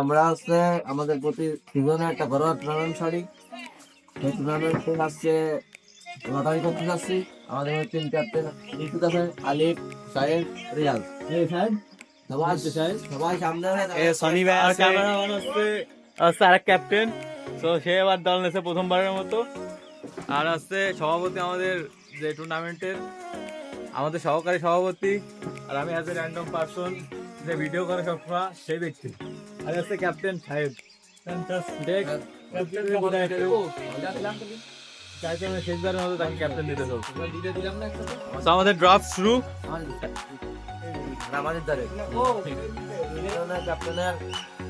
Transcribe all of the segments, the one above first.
আমরা হচ্ছে আমাদের প্রতি সিজনে একটা ঘরোয়া টুর্নামেন্ট সারি সেই টুর্নামেন্টে আসছে লটারি করতে যাচ্ছি। আমাদের মধ্যে তিন চারটে নিশ্চিত আছে আলিফ সাহেব রিয়াজ। সবাই সবাই সামনে শনি ভাই আর ক্যামেরাম্যান হচ্ছে হচ্ছে আরেক ক্যাপ্টেন তো সে এবার দল নেছে প্রথমবারের মতো। আর হচ্ছে সভাপতি আমাদের যে টুর্নামেন্টের আমাদের সহকারী সভাপতি। আর আমি অ্যাজ এ র্যান্ডম পার্সন যে ভিডিও করে সবসময় সেই ব্যক্তি। আর হচ্ছে ক্যাপ্টেন সাহেব দেখ ক্যাপ্টেন বোধহয় একটু চাইছে আমি শেষবারের মতো তাকে ক্যাপ্টেন দিতে চলছে তো। আমাদের ড্রাফট শুরু। আমাদের দ্বারে ক্যাপ্টেনের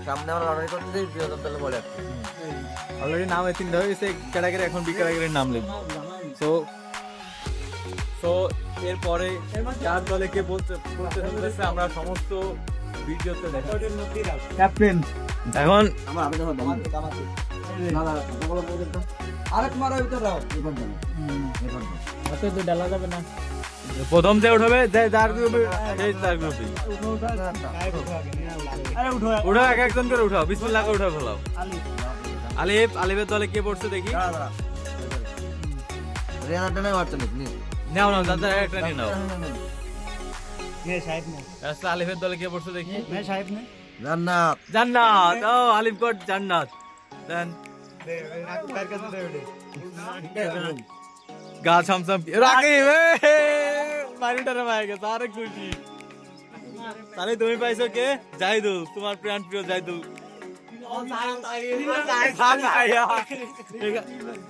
সামনে আমরা লটারি করতে যাই বৃহত্তম দলে বলে। অলরেডি নাম তিনটা হয়ে গেছে ক্যাটাগরি এখন বি ক্যাটাগরির নাম লিখব সো সো এরপরে চার দলে কে বলতে বলতে আমরা সমস্ত ক্যাপ্টেন। এখন প্রথম যে উঠবে যার এক একজন করে উঠাও। বিসমিল্লাহ করে উঠাও ফেলাও। আলিফ আলিফের দলে কে পড়ছে দেখি? মারতে নাও নাও দাদা একটা নিয়ে নাও। রাস্তা আলিফের দলে কে পড়ছে দেখি। জান্নাত। জান্নাত ও আলিফগড় জান্নাত। দেন। গা ছমছম রাকিব মারিটারে পাই গেছে আরে খুশি। তাহলে তুমি পাইছো কে? জাহিদুল তোমার প্রাণ প্রিয় জাহিদুল।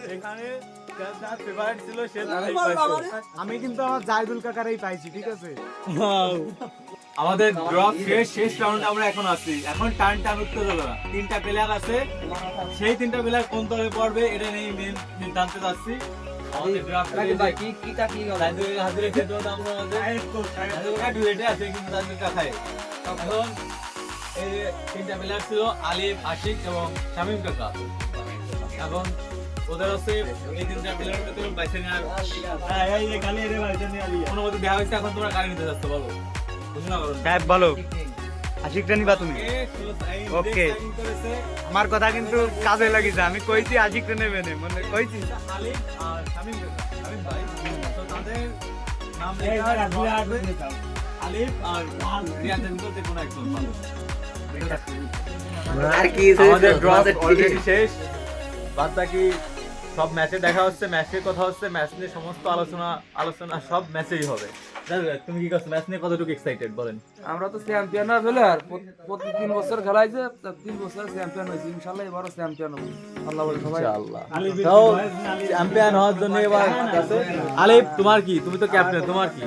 এখানে আমি কিন্তু আমার জাহিদুল কাকারই পাইছি ঠিক আছে? আমাদের ড্রপ শেষ শেষ রাউন্ড আমরা এখন আছি। এখন টার্ন টার্ন উঠতে হলো না। তিনটা প্লেয়ার আছে। সেই তিনটা প্লেয়ার কোন দলে পড়বে এটা নিয়ে মেন সিদ্ধান্ত যাচ্ছি। এখন এই তিনটা প্লেয়ার ছিল আলিফ আশিক এবং শামিম কাকা। এখন ওদের হচ্ছে এই ভিতরে বাইসে হয়েছে এখন তোমরা গাড়ি নিতে যাচ্ছ বলো। ঘোষণা করুন সাহেব বলো। আশিকটা নিবা তুমি। Okay. আমার কথা কিন্তু কাজে লাগিছে। আমি কইছি আশিকটা নেবে নে। মানে কইছি। আর কি আমাদের ড্রপ অলরেডি শেষ। বাদ বাকি সব ম্যাচে দেখা হচ্ছে ম্যাচের কথা হচ্ছে ম্যাচ নিয়ে সমস্ত আলোচনা আলোচনা সব ম্যাচেই হবে। তুমি কি করছ? ম্যাচ নিয়ে কতটুকু এক্সাইটেড বলেন? আমরা তো চ্যাম্পিয়ন না প্লেয়ার প্রতি তিন বছর খেলাইছে তা তিন বছর চ্যাম্পিয়ন হয়েছে। ইনশাল্লাহ এবারও চ্যাম্পিয়ন হব। আল্লাহ বলে সবাই। ইনশাআল্লাহ। তো চ্যাম্পিয়ন হওয়ার জন্য এবার আলিফ তোমার কি? তুমি তো ক্যাপ্টেন তোমার কি?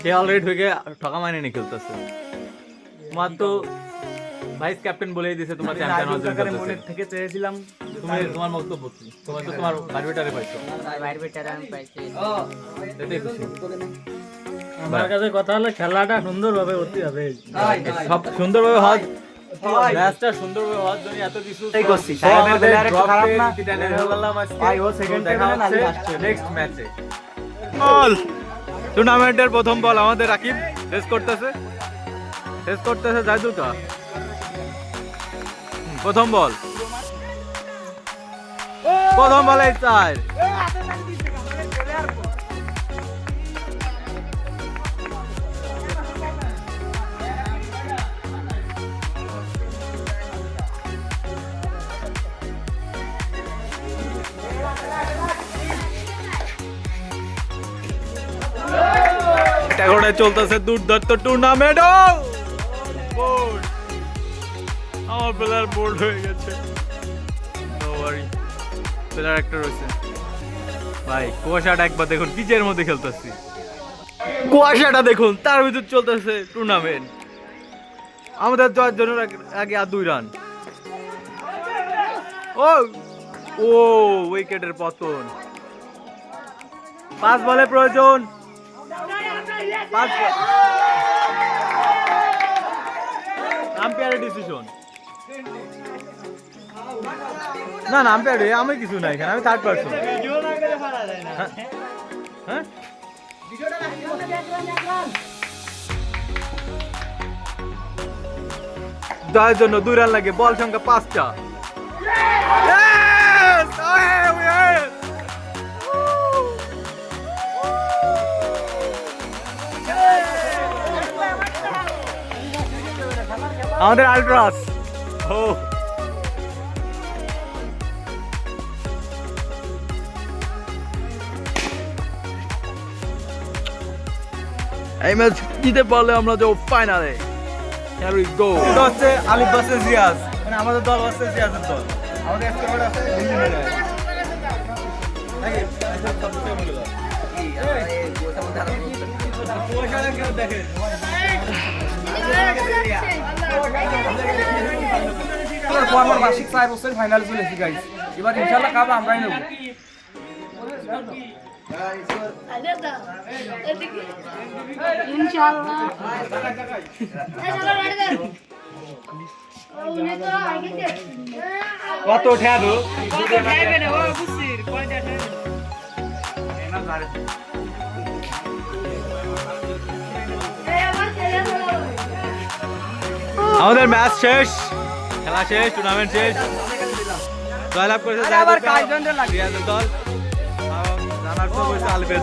সে অলরেডি ঢুকে ঠকা মাইনে নিয়ে খেলতেছে। তোমার তো ভাইস ক্যাপ্টেন বলেই দিয়েছে তোমার চ্যাম্পিয়ন হওয়ার জন্য মনে থেকে চেয়েছিলাম। তুমি তোমার বক্তব্য কি তোমার তো তোমার বারবিটারে পাইছো। এটাই খুশি। আমার কাছে কথা হলো খেলাটা সুন্দরভাবে করতে হবে। সব সুন্দরভাবে ম্যাচটা হওয়ার জন্য এত কিছু করছি। সাহেবের খারাপ না? ভাই, ও। নেক্সট ম্যাচে বল টুর্নামেন্টের প্রথম বল আমাদের রাকিব শেষ করতেছে। শেষ করতেছে জাহিদুল কা হুম, প্রথম বল। প্রথম বলে চার এগারোটায় চলতেছে দুর্দান্ত টুর্নামেন্ট আমার প্লেয়ার বোর্ড হয়ে গেছে। প্লেয়ার একটা রয়েছে। ভাই, কুয়াশাটা একবার দেখুন, পিচের মধ্যে খেলতেছি। কুয়াশাটা দেখুন, তার ভিতর চলতেছে টুর্নামেন্ট আমাদের জয়ের জন্য আগে আর দুই রান ও ও উইকেটের পতন। পাঁচ বলে প্রয়োজন। পাঁচ আম্পায়ারের ডিসিশন না না আম্পায়ার আমি কিছু নাই এখানে আমি থার্ড পার্সন হ্যাঁ জন্য দুই রান লাগে বল সংখ্যা পাঁচটা! আমাদের আলট্রাস ও এই ম্যাচ জিতে পারলে আমরা যাব ফাইনালে Here we go. এটা হচ্ছে আলিফ ভার্সেস রিয়াজ মানে আমাদের দল ভার্সেস রিয়াজের দল আমাদের স্কোয়াড আছে দিল্লি মিলে এবার পরপর বার্ষিক চার বছর ফাইনাল চলেছি গাইস এবার ইনশাল্লাহ কাপ আমরাই নেব। কত উঠে আদো আমার আমাদের ম্যাচ শেষ। খেলা শেষ টুর্নামেন্ট শেষ। জয়লাভ করেছে দল। তো আলিফের